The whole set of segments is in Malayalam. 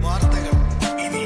വാർത്തകൾ ഇനി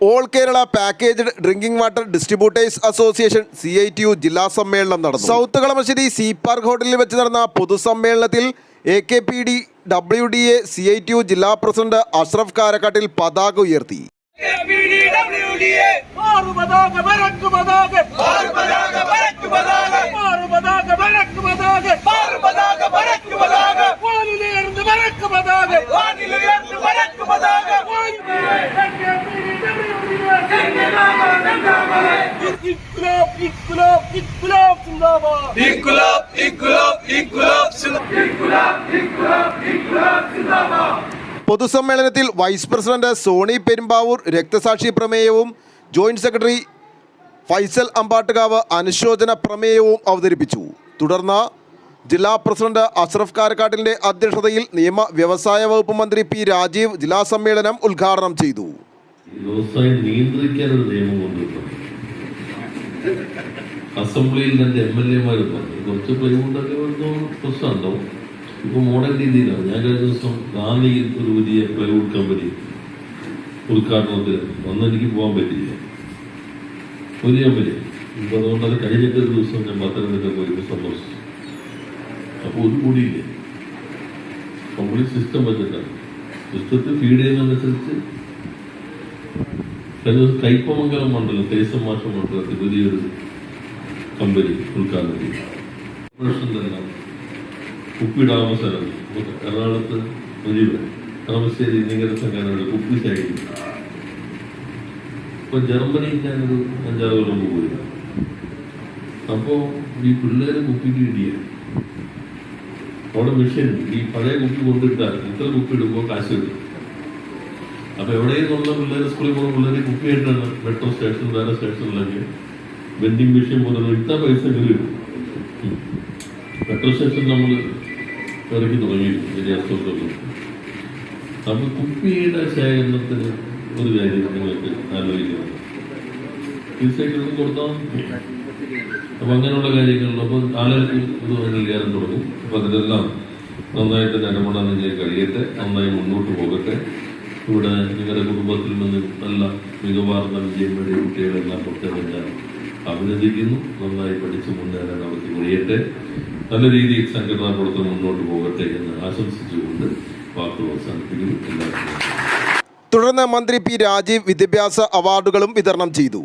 all Kerala packaged drinking water distributors association C I T U ജില്ലാ സമ്മേളനം നടന്നു. സൗത്ത് കളമശ്ശേരി സി പാർക്ക് ഹോട്ടലിൽ വെച്ച് നടന്ന പൊതുസമ്മേളനത്തിൽ A K P D W D A C I T U ജില്ലാ പ്രസിഡന്റ് അഷ്റഫ് കാരക്കാട്ടിൽ പതാക ഉയർത്തി. KBDWDA മാറു പതാക വരക്കു പതാക മാറു പതാക വരക്കു പതാക മാറു പതാക വരക്കു പതാക മാറു പതാക വരക്കു പതാക വാനിലുയർന്ന് വരക്കു പതാക വാനിലുയർന്ന് വരക്കു പതാക ഇൻകുലാബ് ഇൻകുലാബ് ഇൻകുലാബ് സിന്ദാബാദ് İnkılap, inkılap, inkılap, പൊതുസമ്മേളനത്തിൽ വൈസ് പ്രസിഡന്റ് സോണി പെരുമ്പാവൂർ രക്തസാക്ഷി പ്രമേയവും ജോയിന്റ് സെക്രട്ടറി ഫൈസൽ അമ്പാട്ടുകാവ് അനുശോചന പ്രമേയവും അവതരിപ്പിച്ചു. തുടർന്ന് ജില്ലാ പ്രസിഡന്റ് അഷ്റഫ് കാരക്കാട്ടിലിന്റെ അധ്യക്ഷതയിൽ നിയമ വ്യവസായ വകുപ്പ് മന്ത്രി പി രാജീവ് ജില്ലാ സമ്മേളനം ഉദ്ഘാടനം ചെയ്തു. നിയന്ത്രിക്കാൻ ഒരു നിയമം അസംബ്ലിയിൽ രണ്ട് എം എൽ എമാർ പറഞ്ഞു. കുറച്ച് പ്ലൈവുഡൊക്കെ വന്നോ പ്രശ്നമുണ്ടാവും. ഇപ്പൊ മോഡൽ രീതിയിലാണ്. ഞാൻ കഴിഞ്ഞ ദിവസം റാന്നിയിൽ ഒരു വലിയ പ്ലൈവുഡ് കമ്പനി ഉദ്ഘാടനത്തിൽ അന്ന് എനിക്ക് പോകാൻ പറ്റില്ല വലിയ കമ്പനി ഇപ്പൊ അതുകൊണ്ട് അത് കഴിഞ്ഞിട്ട് ഒരു ദിവസം ഞാൻ പത്തനംതിട്ട പോയി സന്തോഷിച്ചു. അപ്പോൾ ഒരു കൂടിയില്ല. കംപ്ലീറ്റ് സിസ്റ്റം വെച്ചിട്ടാണ്. സിസ്റ്റത്തിൽ ഫീഡ് ചെയ്യുന്നതനുസരിച്ച് കഴിഞ്ഞ ദിവസം കൈപ്പമംഗലം മണ്ഡലം തേസം മാഷം മണ്ഡലത്തിൽ വലിയൊരു കമ്പനി ഉദ്ഘാടനം ചെയ്തു ഓപ്പറേഷൻ തന്നെ നമുക്ക് എറണാകുളത്ത് മുഴുവൻ കളമശ്ശേരി നികര സംഘടനയുടെ കുപ്പി സൈഡിൽ ഇപ്പൊ ജർമ്മനിയിൽ ഞാനൊരു അഞ്ചാറ് കൊല്ലം പോയില്ല പോയി. അപ്പോ ഈ പിള്ളേര് കുപ്പിക്ക് ഇടിയാണ് അവിടെ മെഷീൻ ഈ പഴയ കുപ്പി കൊണ്ടിട്ടാൽ ഇത്ര കുപ്പി ഇടുമ്പോൾ കാശ് കിട്ടും. അപ്പൊ എവിടെയെന്നുള്ള പിള്ളേർ സ്കൂളിൽ പോകുന്ന പിള്ളേർ കുപ്പിയായിട്ടാണ് മെട്രോ സ്റ്റേഷൻ വേറെ സ്റ്റേഷനിലൊക്കെ വെൻഡിങ് മെഷീൻ പോലെ ഇട്ട പൈസ കിട്ടും. പെട്രോൾ സ്റ്റേഷൻ നമ്മൾ ഇറക്കി തുടങ്ങി അപ്പൊ കുപ്പിയുടെ ശേഖരണത്തിന് ഒരു കാര്യം നിങ്ങൾക്ക് ആലോചിക്കണം തീർച്ചയായിട്ടും കൊടുത്താൽ. അപ്പൊ അങ്ങനെയുള്ള കാര്യങ്ങളിൽ അപ്പൊ ആളുകൾക്ക് ഇത് അംഗീകാരം തുടങ്ങും അപ്പൊ അതിലെല്ലാം നന്നായിട്ട് നിലപെടാൻ നിങ്ങൾ കഴിയട്ടെ. നന്നായി മുന്നോട്ട് പോകട്ടെ. ഇവിടെ നിങ്ങളുടെ കുടുംബത്തിൽ നിന്ന് നല്ല മികവാർന്ന വിജയം നേടിയ കുട്ടികളെല്ലാം പ്രത്യേകം ഞാൻ അഭിനന്ദിക്കുന്നു. നന്നായി പഠിച്ച് മുന്നേറാൻ അവർക്ക് മുറിയട്ടെ നല്ല രീതിയിൽ സംഘടനാ പ്രവർത്തനം മുന്നോട്ട് പോകട്ടെ എന്ന് ആശംസിച്ചുകൊണ്ട് വാക്കുകൾ അവസാനിപ്പിക്കുന്നു. എല്ലാവർക്കും. തുടർന്ന് മന്ത്രി പി രാജീവ് വിദ്യാഭ്യാസ അവാർഡുകളും വിതരണം ചെയ്തു.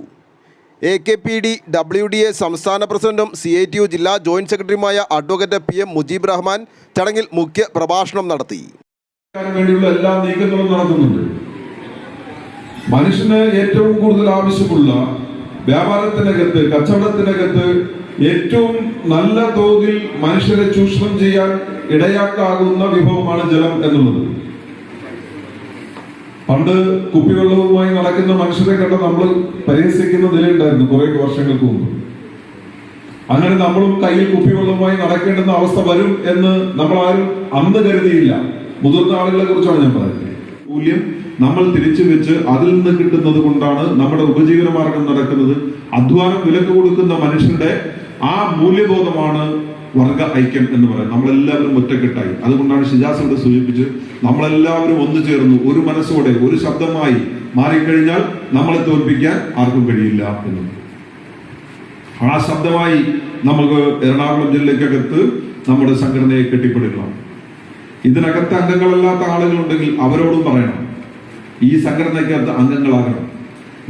A K P D W D A സംസ്ഥാന പ്രസിഡന്റും സി ഐ ടി യു ജില്ലാ ജോയിന്റ് സെക്രട്ടറിയുമായ advocate P M Mujeeb Rahman ചടങ്ങിൽ മുഖ്യ പ്രഭാഷണം നടത്തി. വേണ്ടിയുള്ള എല്ലാ നീക്കങ്ങളും നടക്കുന്നുണ്ട്. മനുഷ്യന് ഏറ്റവും കൂടുതൽ ആവശ്യമുള്ള വ്യാപാരത്തിനകത്ത് കച്ചവടത്തിനകത്ത് ഏറ്റവും നല്ല തോതിൽ മനുഷ്യരെ ചൂഷണം ചെയ്യാൻ ഇടയാക്കാകുന്ന വിഭവമാണ് ജലം എന്നുള്ളത്. പണ്ട് കുപ്പിവെള്ളവുമായി നടക്കുന്ന മനുഷ്യരെ കണ്ട നമ്മൾ പരിഹസിക്കുന്ന നിലയുണ്ടായിരുന്നു കുറെ വർഷങ്ങൾക്ക് മുമ്പ്. അങ്ങനെ നമ്മളും കയ്യിൽ കുപ്പിവെള്ളവുമായി നടക്കേണ്ടുന്ന അവസ്ഥ വരും എന്ന് നമ്മൾ ആരും അന്ന് കരുതിയില്ല. മുതിർന്ന ആളുകളെ കുറിച്ചാണ് ഞാൻ പറയുന്നത്. മൂല്യം നമ്മൾ തിരിച്ചു വെച്ച് അതിൽ നിന്ന് കിട്ടുന്നത് കൊണ്ടാണ് നമ്മുടെ ഉപജീവനമാർഗം നടക്കുന്നത്. അധ്വാനം വിലക്ക് കൊടുക്കുന്ന മനുഷ്യരുടെ ആ മൂല്യബോധമാണ് വർഗ ഐക്യം എന്ന് പറയുന്നത്. നമ്മളെല്ലാവരും ഒറ്റക്കെട്ടായി. അതുകൊണ്ടാണ് ഷിജാസ് ഇവിടെ സൂചിപ്പിച്ച് നമ്മളെല്ലാവരും ഒന്നു ചേർന്നു ഒരു മനസ്സോടെ ഒരു ശബ്ദമായി മാറിക്കഴിഞ്ഞാൽ നമ്മളെ തോൽപ്പിക്കാൻ ആർക്കും കഴിയില്ല എന്ന്. ആ ശബ്ദമായി നമുക്ക് എറണാകുളം ജില്ലയ്ക്കകത്ത് നമ്മുടെ സംഘടനയെ കെട്ടിപ്പടുക്കണം. ഇതിനകത്ത് അംഗങ്ങളല്ലാത്ത ആളുകളുണ്ടെങ്കിൽ അവരോടും പറയണം. ഈ സംഘടനയ്ക്കകത്ത് അംഗങ്ങളാകണം.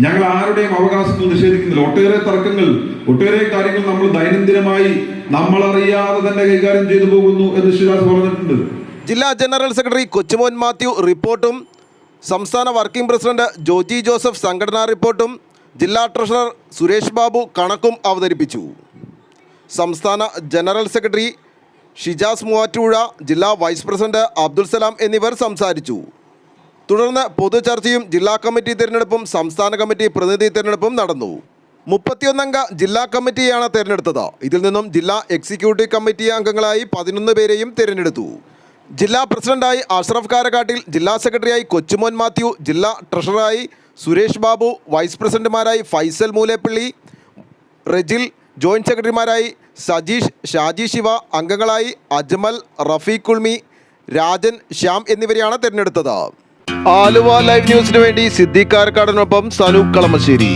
ഞങ്ങൾ ആരുടെയും അവകാശങ്ങൾ നിഷേധിക്കുന്നില്ല. ഒട്ടേറെ തർക്കങ്ങൾ ഒട്ടേറെ കാര്യങ്ങൾ നമ്മൾ ദൈനംദിനമായി നമ്മളറിയാതെ തന്നെ കൈകാര്യം ചെയ്തു പോകുന്നു എന്ന് ശിവരാജ് പറഞ്ഞിട്ടുണ്ട്. ജില്ലാ ജനറൽ സെക്രട്ടറി കൊച്ചുമോൻ മാത്യു റിപ്പോർട്ടും സംസ്ഥാന വർക്കിംഗ് പ്രസിഡന്റ് ജോജി ജോസഫ് സംഘടനാ റിപ്പോർട്ടും ജില്ലാ ട്രഷറർ സുരേഷ് ബാബു കണക്കും അവതരിപ്പിച്ചു. സംസ്ഥാന ജനറൽ സെക്രട്ടറി ഷിജാസ് മൂവാറ്റുപുഴ ജില്ലാ വൈസ് പ്രസിഡന്റ് അബ്ദുൽ സലാം എന്നിവർ സംസാരിച്ചു. തുടർന്ന് പൊതുചർച്ചയും ജില്ലാ കമ്മിറ്റി തിരഞ്ഞെടുപ്പും സംസ്ഥാന കമ്മിറ്റി പ്രതിനിധി തിരഞ്ഞെടുപ്പും നടന്നു. മുപ്പത്തിയൊന്നംഗ ജില്ലാ കമ്മിറ്റിയാണ് തിരഞ്ഞെടുത്തത്. ഇതിൽ നിന്നും ജില്ലാ എക്സിക്യൂട്ടീവ് കമ്മിറ്റി അംഗങ്ങളായി പതിനൊന്ന് പേരെയും തിരഞ്ഞെടുത്തു. ജില്ലാ പ്രസിഡന്റായി അഷ്റഫ് കാരക്കാട്ടിൽ ജില്ലാ സെക്രട്ടറിയായി കൊച്ചുമോൻ മാത്യു ജില്ലാ ട്രഷററായി സുരേഷ് ബാബു വൈസ് പ്രസിഡന്റുമാരായി ഫൈസൽ മൂലേപ്പള്ളി റെജിൽ ജോയിന്റ് സെക്രട്ടറിമാരായി സജീഷ് ഷാജി ശിവ അംഗങ്ങളായി അജ്മൽ റഫീഖ് കുൾമി രാജൻ ശ്യാം എന്നിവരെയാണ് തിരഞ്ഞെടുത്തത്. ആലുവ ലൈവ് ന്യൂസിന് വേണ്ടി സിദ്ദീഖ് സനു കളമശ്ശേരി.